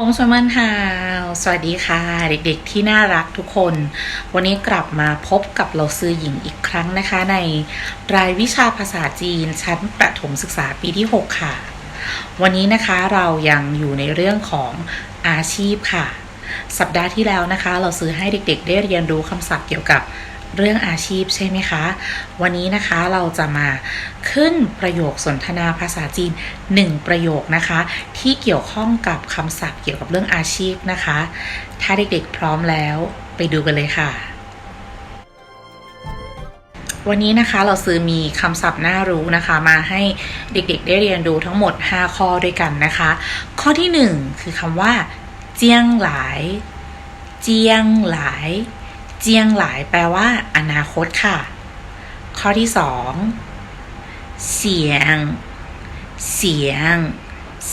ผมชมันฮาวสวัสดีค่ะ เด็กๆที่น่ารักทุกคน วันนี้กลับมาพบกับเราซื้อหญิงอีกครั้งนะคะ ในรายวิชาภาษาจีนชั้นประถมศึกษาปีที่ 6 ค่ะ วันนี้นะคะเรายังอยู่ในเรื่องของอาชีพค่ะ สัปดาห์ที่แล้วนะคะ เราซื้อให้เด็กๆ ได้เรียนรู้คำศัพท์เกี่ยวกับ เรื่องอาชีพใช่ไหมคะ วันนี้นะคะเราจะมาขึ้นประโยคสนทนาภาษาจีน 1 ประโยคนะคะ ที่เกี่ยวข้องกับคำศัพท์เกี่ยวกับเรื่องอาชีพนะคะ ถ้าเด็กๆพร้อมแล้วไปดูกันเลยค่ะ วันนี้นะคะเราซื้อมีคำศัพท์น่ารู้นะคะ มาให้เด็กๆได้เรียนรู้ทั้งหมด 5 ข้อด้วยกันนะคะ ข้อที่ 1 คือคำว่า เจียงหลาย เจียงหลาย เจียงหลายแปลว่า อนาคตค่ะ ข้อที่สองเสียง เสียง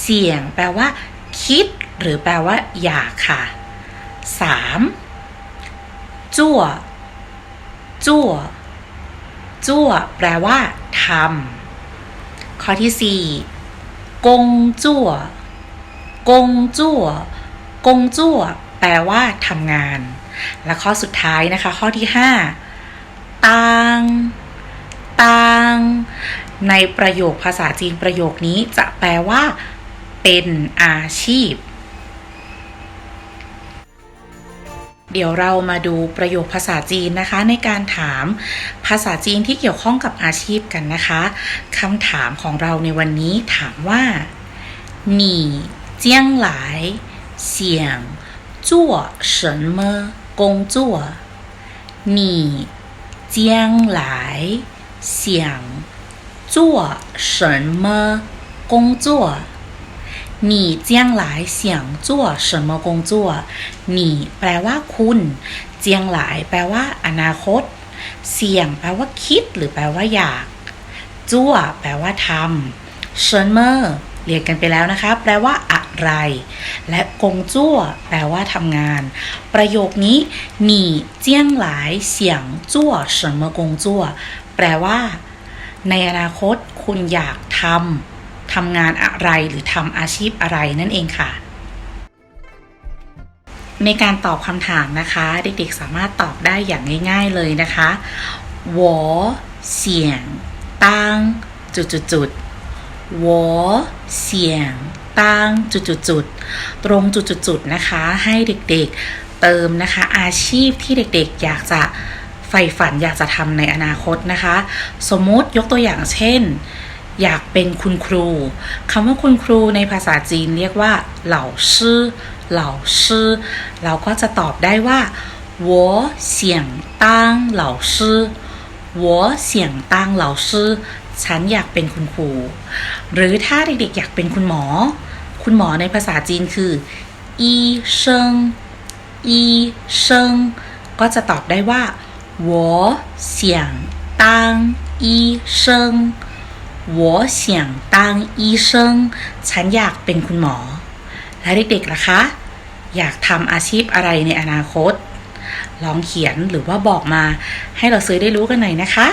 เสียง แปลว่า คิด หรือแปลว่า อยากค่ะสามจั่วจั่วจั่วแปลว่าทำข้อที่สี่กงจั่วกงจั่วกงจั่วแปลว่าทำงาน และข้อสุดท้ายนะคะ ข้อที่ 5ตางตางในประโยคภาษาจีนประโยคนี้จะแปลว่า เป็นอาชีพ เดี๋ยวเรามาดูประโยคภาษาจีนนะคะ ในการถามภาษาจีนที่เกี่ยวข้องกับอาชีพกันนะคะคำถามของเราในวันนี้ถามว่า你将来想做什么工作？你将来想做什么工作？你将来想做什么工作你แปลว่าคุณ เจียงหลาย แปลว่า อนาคต เสี่ยง แปลว่าคิด หรือแปลว่าอยาก จั่ว แปลว่าทำเชิญเมอร์เรียนกันไปแล้วนะคะ แปลว่าอะ ไร และกงจั่วแปลว่าทำงาน ประโยคนี้หนีเจียงหลายเสียงจั่วเฉินเมกงจั่วแปลว่า ในอนาคตคุณอยากทำทำงานอะไรหรือทำอาชีพอะไรนั่นเองค่ะในการตอบคำถามนะคะ เด็กๆสามารถตอบได้อย่างง่ายๆเลยนะคะวอเสียงตั้งจุดจุดจุดวอเสียง จุดจุดตรงจุดจุดจุดนะคะ ให้เด็กๆเติมนะคะ อาชีพที่เด็กๆ อยากจะใฝ่ฝันอยากจะทำในอนาคตนะคะ สมมุติยกตัวอย่างเช่น อยากเป็นคุณครูคำว่าคุณครูในภาษาจีนเรียกว่าเหล่าชื่อเหล่าชื่อเราก็จะตอบได้ว่า我想当老师我想当老师ฉันอยากเป็นคุณครู หรือถ้าเด็กๆอยากเป็นคุณหมอ คุณหมอในภาษาจีนคืออีเซิงอีเซิงก็จะตอบได้ว่า我想当医生我想当医生ฉันอยากเป็นคุณหมอ และเด็กๆล่ะคะ อยากทำอาชีพอะไรในอนาคต ลองเขียนหรือว่าบอกมาให้เราซื้อได้รู้กันหน่อยนะคะ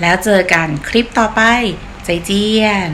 แล้วเจอกันคลิปต่อไป ใจเจียน